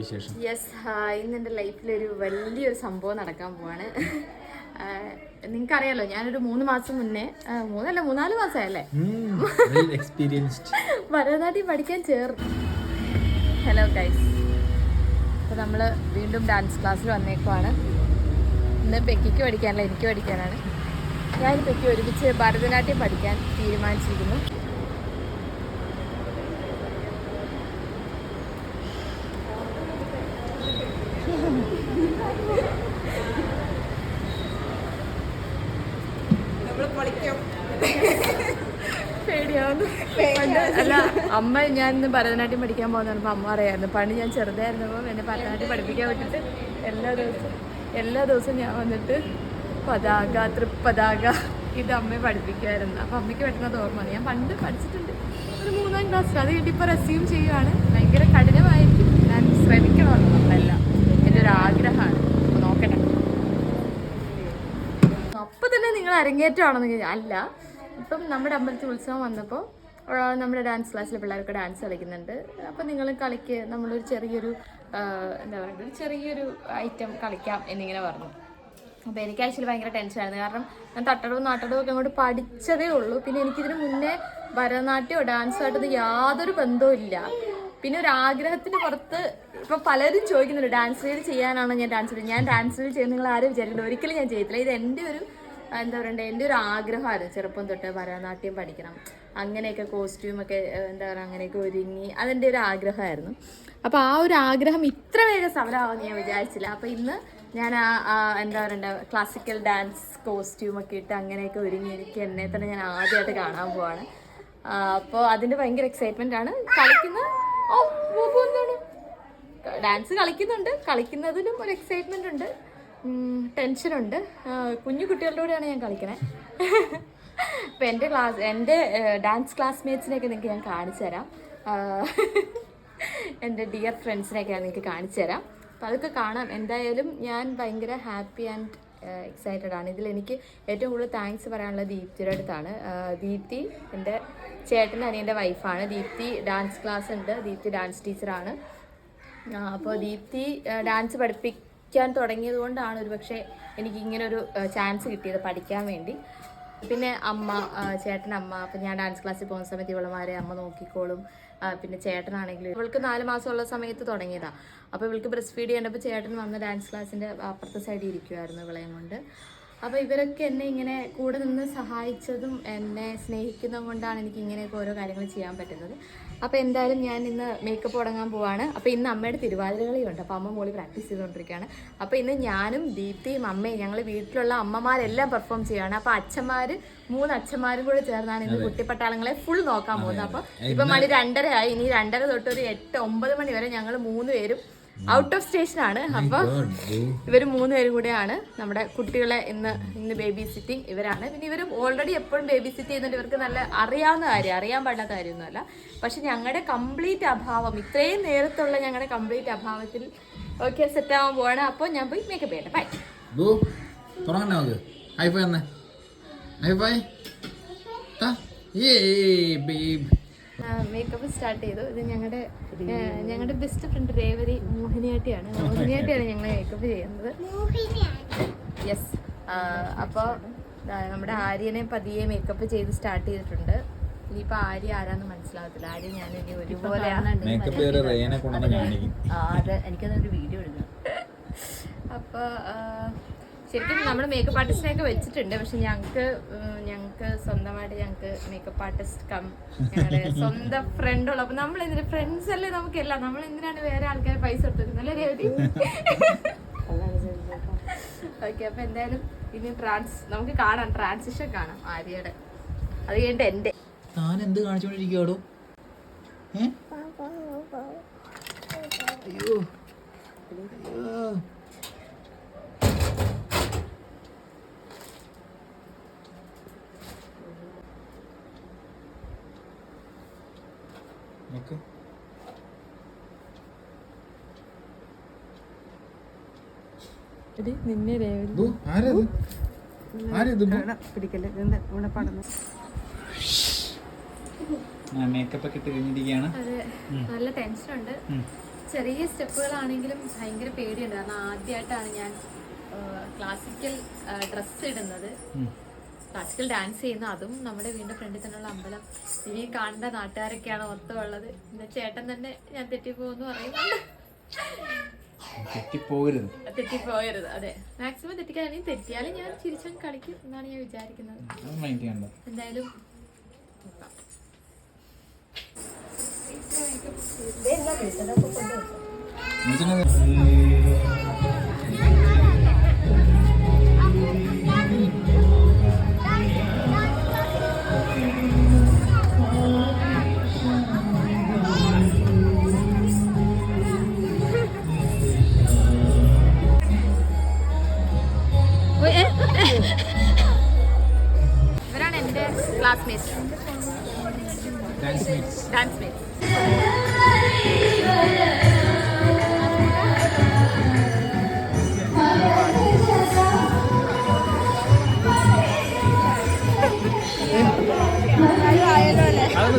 വിശേഷം? യെസ് ഇന്ന് എന്റെ ലൈഫിലൊരു വലിയൊരു സംഭവം നടക്കാൻ പോവാണ്. നിങ്ങൾക്കറിയാലോ ഞാനൊരു മൂന്ന് മാസം മുന്നേ മൂന്നല്ല മൂന്നാൽ മാസമായല്ലേ? എക്സ്പീരിയൻസ്ഡ് ഭരതനാട്യം പഠിക്കാൻ ചേർന്നു. ഹലോ ഗൈസ് അപ്പോൾ നമ്മൾ വീണ്ടും ഡാൻസ് ക്ലാസ്സിൽ വന്നേക്കുവാണ്. ഇന്ന് പെക്കിക്ക് പഠിക്കാനല്ല എനിക്ക് പഠിക്കാനാണ്. ഞാൻ പെക്കി ഒരുമിച്ച് ഭരതനാട്യം പഠിക്കാൻ തീരുമാനിച്ചിരിക്കുന്നു. അല്ല അമ്മ ഞാൻ ഇന്ന് ഭരതനാട്യം പഠിക്കാൻ പോകുന്ന അമ്മ അറിയായിരുന്നു പണ്ട് ഞാൻ ചെറുതായിരുന്നപ്പോൾ എന്നെ ഭരതനാട്യം പഠിപ്പിക്കാൻ വിട്ടിട്ട് എല്ലാ ദിവസവും എല്ലാ ദിവസവും ഞാൻ വന്നിട്ട് പതാക തൃപ്പതാക ഇത് അമ്മയെ പഠിപ്പിക്കുമായിരുന്നു. അപ്പം അമ്മയ്ക്ക് പറ്റുന്നത് ഓർമ്മ ഞാൻ പണ്ട് പഠിച്ചിട്ടുണ്ട്. ഒരു മൂന്നാം ക്ലാസ്സിൽ. അത് കിട്ടിയപ്പോൾ റെസ്യൂം ചെയ്യുവാണ്. ഭയങ്കര കഠിനമായിരിക്കും. ഞാൻ ശ്രമിക്കണമല്ലോ നമ്മളെല്ലാം എന്റെ ഒരു ആഗ്രഹമാണ് അപ്പോൾ നോക്കട്ടെ അപ്പൊ തന്നെ നിങ്ങൾ അരങ്ങേറ്റമാണെന്ന് അല്ല. ഇപ്പം നമ്മുടെ അമ്പലത്തിൽ ഉത്സവം വന്നപ്പോൾ നമ്മുടെ ഡാൻസ് ക്ലാസ്സിലെ പിള്ളേർക്ക് ഡാൻസ് കളിക്കുന്നുണ്ട്. അപ്പം നിങ്ങൾ കളിക്ക് നമ്മളൊരു ചെറിയൊരു എന്താ പറയുക ഒരു ചെറിയൊരു ഐറ്റം കളിക്കാം എന്നിങ്ങനെ പറഞ്ഞു. അപ്പോൾ എനിക്ക് ആക്ച്വലി ഭയങ്കര ടെൻഷനായിരുന്നു കാരണം ഞാൻ തട്ടടവും നാട്ടടവും ഒക്കെ അങ്ങോട്ട് പഠിച്ചതേ ഉള്ളൂ. പിന്നെ എനിക്കിതിന് മുന്നേ ഭരതനാട്യമോ ഡാൻസോ ആയിട്ടൊന്നും യാതൊരു ബന്ധവും ഇല്ല. പിന്നെ ഒരു ആഗ്രഹത്തിന് പുറത്ത് ഇപ്പൊ പലരും ചോദിക്കുന്നുണ്ട് ഡാൻസ് റീൽ ചെയ്യാനാണോ ഞാൻ ഡാൻസ് ഞാൻ ഡാൻസ് റീൽ ചെയ്യുന്ന നിങ്ങൾ ആരും വിചാരിക്കുന്നത് ഒരിക്കലും ഞാൻ ചെയ്യത്തില്ല ഇത് എന്റെ ഒരു എന്താ പറയണ്ടേ എന്റെ ഒരു ആഗ്രഹമായിരുന്നു ചെറുപ്പം തൊട്ട് ഭരതനാട്യം പഠിക്കണം. അങ്ങനെയൊക്കെ കോസ്റ്റ്യൂമൊക്കെ എന്താ പറയുക അങ്ങനെയൊക്കെ ഒരുങ്ങി അതെന്റെ ഒരു ആഗ്രഹമായിരുന്നു. അപ്പോൾ ആ ഒരു ആഗ്രഹം ഇത്ര വേഗം സഫലമാവുമെന്ന് ഞാൻ വിചാരിച്ചില്ല. അപ്പോൾ ഇന്ന് ഞാൻ ആ എന്താ പറയണ്ട ക്ലാസിക്കൽ ഡാൻസ് കോസ്റ്റ്യൂം ഒക്കെ ഇട്ട് അങ്ങനെയൊക്കെ ഒരുങ്ങി എനിക്ക് എന്നെ തന്നെ ഞാൻ ആദ്യമായിട്ട് കാണാൻ പോവാണ്. അപ്പോൾ അതിന്റെ ഭയങ്കര എക്സൈറ്റ്മെന്റ് ആണ്. കളിക്കുന്ന ഓ എന്താണ്. ഡാൻസ് കളിക്കുന്നുണ്ട് കളിക്കുന്നതിലും ഒരു എക്സൈറ്റ്മെന്റ് ഉണ്ട്. ടെൻഷനുണ്ട്. കുഞ്ഞു കുട്ടികളുടെ കൂടെയാണ് ഞാൻ കളിക്കണേ. അപ്പോൾ എന്റെ ക്ലാസ് എന്റെ ഡാൻസ് ക്ലാസ്മേറ്റ്സിനെയൊക്കെ നിങ്ങൾക്ക് ഞാൻ കാണിച്ചു തരാം എന്റെ ഡിയർ ഫ്രണ്ട്സിനെയൊക്കെ ഞാൻ നിങ്ങൾക്ക് കാണിച്ചു തരാം അപ്പോൾ അതൊക്കെ കാണാം. എന്തായാലും ഞാൻ ഭയങ്കര ഹാപ്പി ആൻഡ് എക്സൈറ്റഡ് ആണ്. ഇതിൽ എനിക്ക് ഏറ്റവും കൂടുതൽ താങ്ക്സ് പറയാനുള്ളത് ദീപ്തിയുടെ അടുത്താണ്. ദീപ്തി എന്റെ ചേട്ടന്റെ അനിയന്റെ വൈഫാണ് ദീപ്തി ഡാൻസ് ക്ലാസ് ഉണ്ട്. ദീപ്തി ഡാൻസ് ടീച്ചറാണ് അപ്പോൾ ദീപ്തി ഡാൻസ് പഠിപ്പിക്കാൻ തുടങ്ങിയത് കൊണ്ടാണ് ഒരു പക്ഷേ എനിക്ക് ഇങ്ങനെ ഒരു ചാൻസ് കിട്ടിയത് പഠിക്കാൻ വേണ്ടി. പിന്നെ അമ്മ ചേട്ടൻ അമ്മ അപ്പം ഞാൻ ഡാൻസ് ക്ലാസ്സിൽ പോകുന്ന സമയത്ത് ഇവളമാരെ അമ്മ നോക്കിക്കോളും. പിന്നെ ചേട്ടനാണെങ്കിലും ഇവൾക്ക് നാല് മാസമുള്ള സമയത്ത് തുടങ്ങിയതാണ് അപ്പോൾ ഇവൾക്ക് ബ്രസ്റ്റ് ഫീഡ് ചെയ്യേണ്ടപ്പോൾ ചേട്ടൻ വന്ന് ഡാൻസ് ക്ലാസ്സിന്റെ അപ്പുറത്തെ സൈഡിൽ ഇരിക്കുമായിരുന്നു ഇവളെയും കൊണ്ട്. അപ്പോൾ ഇവരൊക്കെ എന്നെ ഇങ്ങനെ കൂടെ നിന്ന് സഹായിച്ചതും എന്നെ സ്നേഹിക്കുന്നതും കൊണ്ടാണ് എനിക്ക് ഇങ്ങനെയൊക്കെ ഓരോ കാര്യങ്ങൾ ചെയ്യാൻ പറ്റുന്നത്. അപ്പോൾ എന്തായാലും ഞാൻ ഇന്ന് മേക്കപ്പ് തുടങ്ങാൻ പോവാണ്. അപ്പോൾ ഇന്ന് അമ്മയുടെ തിരുവാതിരകളിയുണ്ട്. അപ്പോൾ അമ്മ മോളി പ്രാക്ടീസ് ചെയ്തുകൊണ്ടിരിക്കുകയാണ്. അപ്പോൾ ഇന്ന് ഞാനും ദീപ്തിയും അമ്മയും ഞങ്ങൾ വീട്ടിലുള്ള അമ്മമാരെല്ലാം പെർഫോം ചെയ്യുകയാണ്. അപ്പോൾ അച്ഛന്മാര് മൂന്ന് അച്ഛന്മാരും കൂടെ ചേർന്നാണ് ഇന്ന് കുട്ടിപ്പട്ടാളങ്ങളെ ഫുൾ നോക്കാൻ പോകുന്നത്. അപ്പോൾ ഇപ്പം മണി രണ്ടര ആയി ഇനി രണ്ടര തൊട്ട് ഒരു എട്ട് ഒമ്പത് മണി വരെ ഞങ്ങൾ മൂന്ന് പേരും ഔട്ട് ഓഫ് സ്റ്റേഷനാണ് അപ്പോൾ ഇവർ മൂന്ന് പേരും കൂടെയാണ്. നമ്മുടെ കുട്ടികളെ ഇന്ന് ഇന്ന് ബേബി സിറ്റിംഗ് ഇവരാണ്. പിന്നെ ഇവരും ഓൾറെഡി എപ്പോഴും ബേബി സിറ്റ് ചെയ്യുന്നുണ്ട്. ഇവർക്ക് നല്ല അറിയാവുന്ന കാര്യം അറിയാൻ പാടാത്ത കാര്യമൊന്നുമല്ല. പക്ഷെ ഞങ്ങളുടെ കംപ്ലീറ്റ് അഭാവം ഇത്രയും നേരത്തുള്ള ഞങ്ങളുടെ കംപ്ലീറ്റ് അഭാവത്തിൽ ഓക്കെ സെറ്റ് ആവാൻ പോവാണ്. അപ്പോൾ ഞാൻ പോയി മേക്കപ്പ് ചെയ്യട്ടെ. ബൈ ബു തുടങ്ങണ്ടേ നമുക്ക്. ഹൈഫൈ തന്നെ. ഹൈഫൈ ഏ ബേബ് മേക്കപ്പ് സ്റ്റാർട്ട് ചെയ്തു. ഇത് ഞങ്ങളുടെ ഞങ്ങളുടെ ബെസ്റ്റ് ഫ്രണ്ട് രേവതി മോഹിനിയാട്ടിയാണ്. മോഹിനിയാട്ടിയാണ് ഞങ്ങൾ മേക്കപ്പ് ചെയ്യുന്നത്. യെസ് അപ്പോൾ നമ്മുടെ ആര്യനെ പതിയെ മേക്കപ്പ് ചെയ്ത് സ്റ്റാർട്ട് ചെയ്തിട്ടുണ്ട്. ഇനിയിപ്പോൾ ആര്യ ആരാന്ന് മനസ്സിലാവത്തില്ല. ആര്യ ഞാൻ ഇനി ഒരുപോലെയാണ് അത്. എനിക്കതൊരു വീഡിയോ എടുക്കാം അപ്പോൾ ശരിക്കും നമ്മൾ മേക്കപ്പ് ആർട്ടിസ്റ്റിനെയൊക്കെ വെച്ചിട്ടുണ്ട്. പക്ഷെ ഞങ്ങൾക്ക് ഞങ്ങൾക്ക് സ്വന്തമായിട്ട് ഞങ്ങൾക്ക് മേക്കപ്പ് ആർട്ടിസ്റ്റ് കം സ്വന്തം ഫ്രണ്ട് ഉള്ളു. അപ്പൊ നമ്മൾ എന്തിനാ? ഫ്രണ്ട്സ് അല്ലേ നമുക്കല്ല. നമ്മൾ എന്തിനാണ് വേറെ ആൾക്കാരെ പൈസ കൊടുത്തിരുന്നത് അല്ലേ രേവതി? ഓക്കെ അപ്പൊ എന്തായാലും ഇനി ട്രാൻസ് നമുക്ക് കാണാം. ട്രാൻസിഷൻ കാണാം ആര്യയുടെ. അത് കഴിഞ്ഞിട്ട് എന്റെ. താൻ എന്ത് കാണിച്ചോണ്ടിരിക്കുവാടോ? ഏ? അയ്യോ. അയ്യോ. നോക്ക് നിന്നെ രേവതി. ആരത്? മേക്കപ്പ് ഒക്കെ തിരിഞ്ഞിരിക്കുകയാണ് നല്ല അതെ നല്ല ടെൻഷനുണ്ട് ചെറിയ സ്റ്റെപ്പുകളാണെങ്കിലും ഭയങ്കര പേടിയുണ്ട്. കാരണം ആദ്യമായിട്ടാണ് ഞാൻ ക്ലാസിക്കൽ ഡ്രസ്സ് ഇടുന്നത്. ക്ലാസിക്കൽ ഡാൻസ് ചെയ്യുന്ന അതും നമ്മുടെ വീടിന്റെ ഫ്രണ്ടിൽ തന്നെയുള്ള അമ്പലം. ഇനി കാണേണ്ട നാട്ടുകാരൊക്കെയാണ് മൊത്തം ഉള്ളത്. പിന്നെ ചേട്ടൻ തന്നെ ഞാൻ തെറ്റിപ്പോന്ന് പറയുന്നുണ്ട്. തെറ്റിപ്പോകരുത്. തെറ്റിപ്പോയരുത് അതെ. മാക്സിമം തെറ്റിക്കാൻ ഇനി തെറ്റിയാലും ഞാൻ ചിരിച്ചാൽ കളിക്കും എന്നാണ് ഞാൻ വിചാരിക്കുന്നത്. അത് മൈൻഡ് ചെയ്യണ്ട. എന്തായാലും നോക്കാം. Classmates dance meets dance mates അത്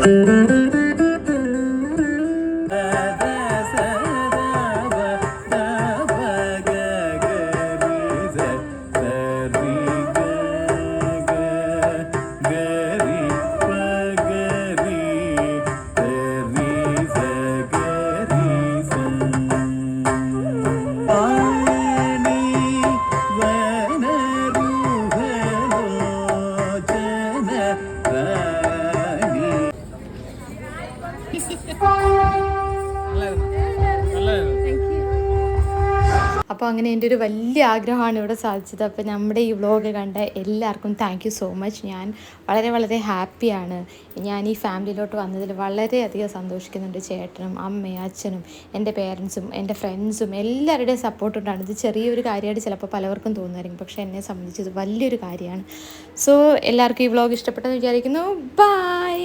മിസ്സായല്ലോ മിസ്സായി അപ്പോൾ അങ്ങനെ എന്റെ ഒരു വലിയ ആഗ്രഹമാണ് ഇവിടെ സാധിച്ചത്. അപ്പോൾ നമ്മുടെ ഈ വ്ളോഗ് കണ്ട എല്ലാവർക്കും താങ്ക് സോ മച്ച് ഞാൻ വളരെ വളരെ ഹാപ്പിയാണ് ഞാൻ ഈ ഫാമിലിയിലോട്ട് വന്നതിൽ വളരെയധികം സന്തോഷിക്കുന്നുണ്ട്. ചേട്ടനും അമ്മയും അച്ഛനും എന്റെ പേരൻസും എന്റെ ഫ്രണ്ട്സും എല്ലാവരുടെയും സപ്പോർട്ട് ഉണ്ടാണ് ഇത് ചെറിയൊരു കാര്യമായിട്ട് ചിലപ്പോൾ പലവർക്കും തോന്നുമായിരിക്കും. പക്ഷേ എന്നെ സംബന്ധിച്ച് ഇത് വലിയൊരു കാര്യമാണ്. സോ എല്ലാവർക്കും ഈ വ്ളോഗ് ഇഷ്ടപ്പെട്ടെന്ന് വിചാരിക്കുന്നു. ബൈ